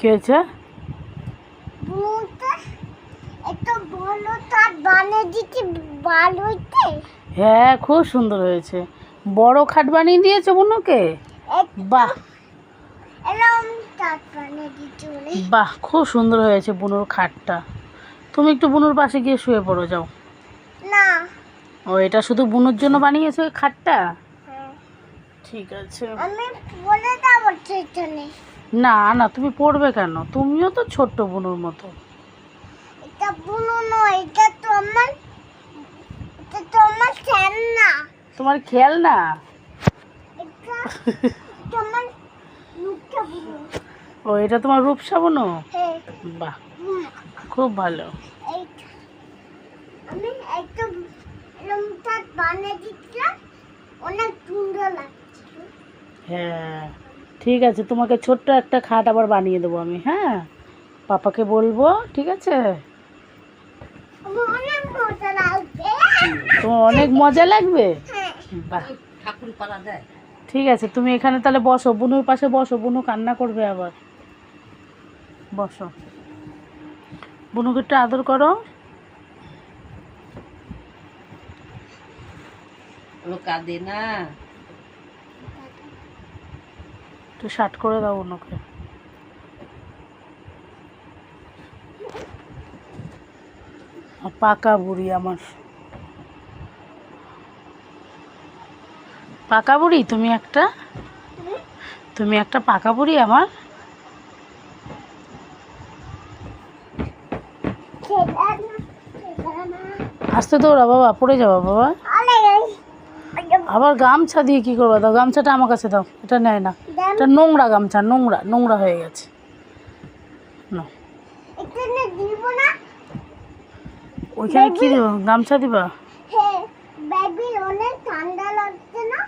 কি হয়েছে হ্যাঁ খুব সুন্দর হয়েছে। বড় খাট বানিয়ে দিয়েছে বুনুকে? বাহ। বাহ খুব সুন্দর হয়েছে বুনুর খাটটা। তুমি একটু বুনুর পাশে গিয়ে শুয়ে পড়ো যাও। না। ও এটা শুধু বুনুর জন্য বানিয়েছো খাটটা? হ্যাঁ। ঠিক আছে। আমি বলে দেবো না না তুমি পড়বে কেন? তুমিও তো ছোট্ট বুনুর মতো। এটা বুনু নয় এটা তো আমার এটা তো আমার তোমার খেয়াল না এটা এটা আমার মুখটা বুনু। ও এটা তোমার রূপসা বুনু? হ্যাঁ। বাহ খুব ভালো। আমি বানিয়ে দিচ্ছিলাম অনেক সুন্দর লাগছিল। হ্যাঁ। ঠিক আছে তোমাকে ছোট্ট একটা খাট আবার বানিয়ে দেবো আমি হ্যাঁ? পাপাকে বলব ঠিক আছে? অনেক মজা লাগবে। তোমার অনেক মজা লাগবে? হ্যাঁ। বাহ। ঠিক আছে তুমি এখানে তাহলে বসো বুনুর পাশে বসো বুনু কান্না করবে আবার। বসো। বুনুকে একটু আদর করো। কাঁদে না। একটু শার্ট করে দাও বুনুকে আর পাকা বুড়ি আমার। পাকা বুড়ি? তুমি একটা? তুমি একটা পাকা বুড়ি আমার? আসতে দৌড়া বাবা পড়ে যাবা বাবা। আবার গামছা দিয়ে কি করবা? দাও গামছাটা আমার কাছে দাও এটা নেয় না। এটা নোংরা গামছা নোংরা নোংরা হয়ে গেছে। না। ওইখানে কি দেবো? গামছা দিবা? বেবি অনেক ঠান্ডা লাগছে না?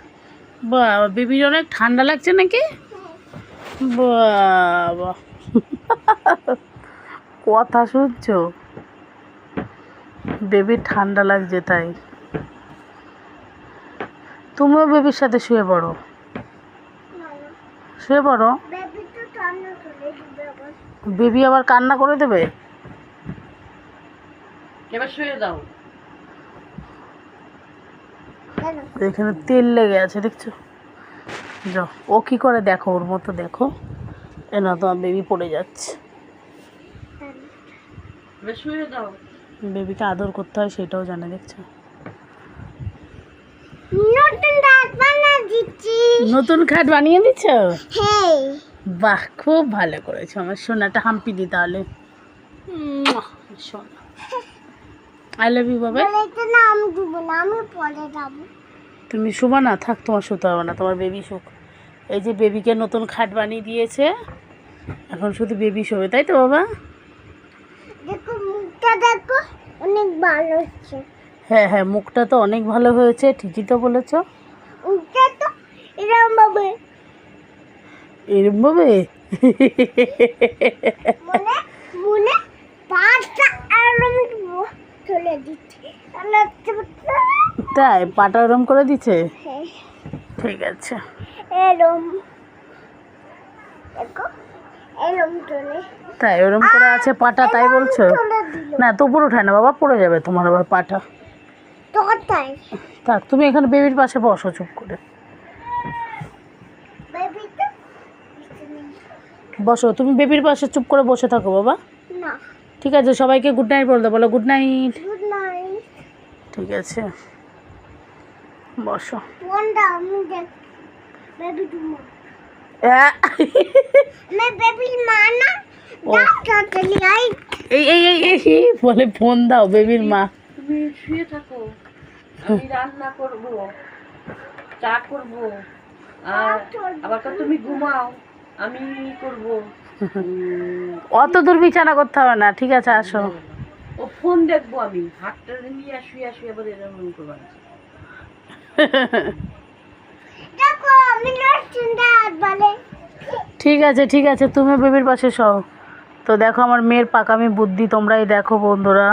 বাবা বেবির অনেক ঠান্ডা লাগছে নাকি? বাবা কথা শুনছো? বেবির ঠান্ডা লাগছে তাই। তুমিও বেবির সাথে শুয়ে পড়ো। শুয়ে পড়ো বেবি আবার কান্না করে দেবে? এবার শুয়ে দাও। এখানে তেল লেগে আছে দেখছ? যাও ও কি করে দেখো? ওর মতো দেখো। এ না তোমার বেবি পড়ে যাচ্ছে। এবার শুয়ে দাও। বেবিকে আদর করতে হয় সেটাও জানে দেখছ? নতুন খাট বানিয়ে দিচ্ছ? হ্যাঁ। বাহ খুব ভালো করেছ আমার সোনাটা হাম্পি দি তাহলে। সোনা। আই লাভ ইউ বাবা। না আমি দেবো না আমি পরে যাব তুমি শুবা না থাক তোমার শুতে হবে না তোমার বেবি শুক। এই যে বেবিকে নতুন খাট বানিয়ে দিয়েছে এখন শুধু বেবি শোবে তাই তো বাবা? দেখো মুখটা দেখো অনেক ভালো হচ্ছে। হ্যাঁ হ্যাঁ মুখটা তো অনেক ভালো হয়েছে ঠিকই তো বলেছ। মুখটা তো এরকম ভাবে এরম ভাবে মনে মনে চলে দিচ্ছে তাই? পাটা ওরম করে দিছে হ্যাঁ। ঠিক আছে। এরম। এরম তাই ওরম করে আছে পাটা তাই বলছো? না তো উপর উঠায় না বাবা পড়ে যাবে তোমার আবার পাটা। থাক তুমি এখানে বেবির পাশে বসো চুপ করে বেবি তো বসো তুমি বেবির পাশে চুপ করে বসে থাকো বাবা না ঠিক আছে সবাইকে গুড নাইট বলতে বলো গুড নাইট গুড নাইট ঠিক আছে বসো কোনটা আমি দেখ বেবি তুমি অ্যা, मैं बेबी माना ও। डॉक्टर चली आई এই এই এই এই এই বলে ফোন দাও বেবির মা তুমি শুয়ে থাকো আমি রান্না করব চা করব আর আবার তো তুমি ঘুমাও আমি করব। অত দূর বিছানা করতে হবে না ঠিক আছে আসো। ও ফোন দেখব আমি হাতটা নিয়ে শুয়ে শুয়ে আবার এরকম করব বলে। ঠিক আছে ঠিক আছে তুমি বেবির পাশে সও তো দেখো আমার মেয়ের পাকামি বুদ্ধি তোমরাই দেখো বন্ধুরা।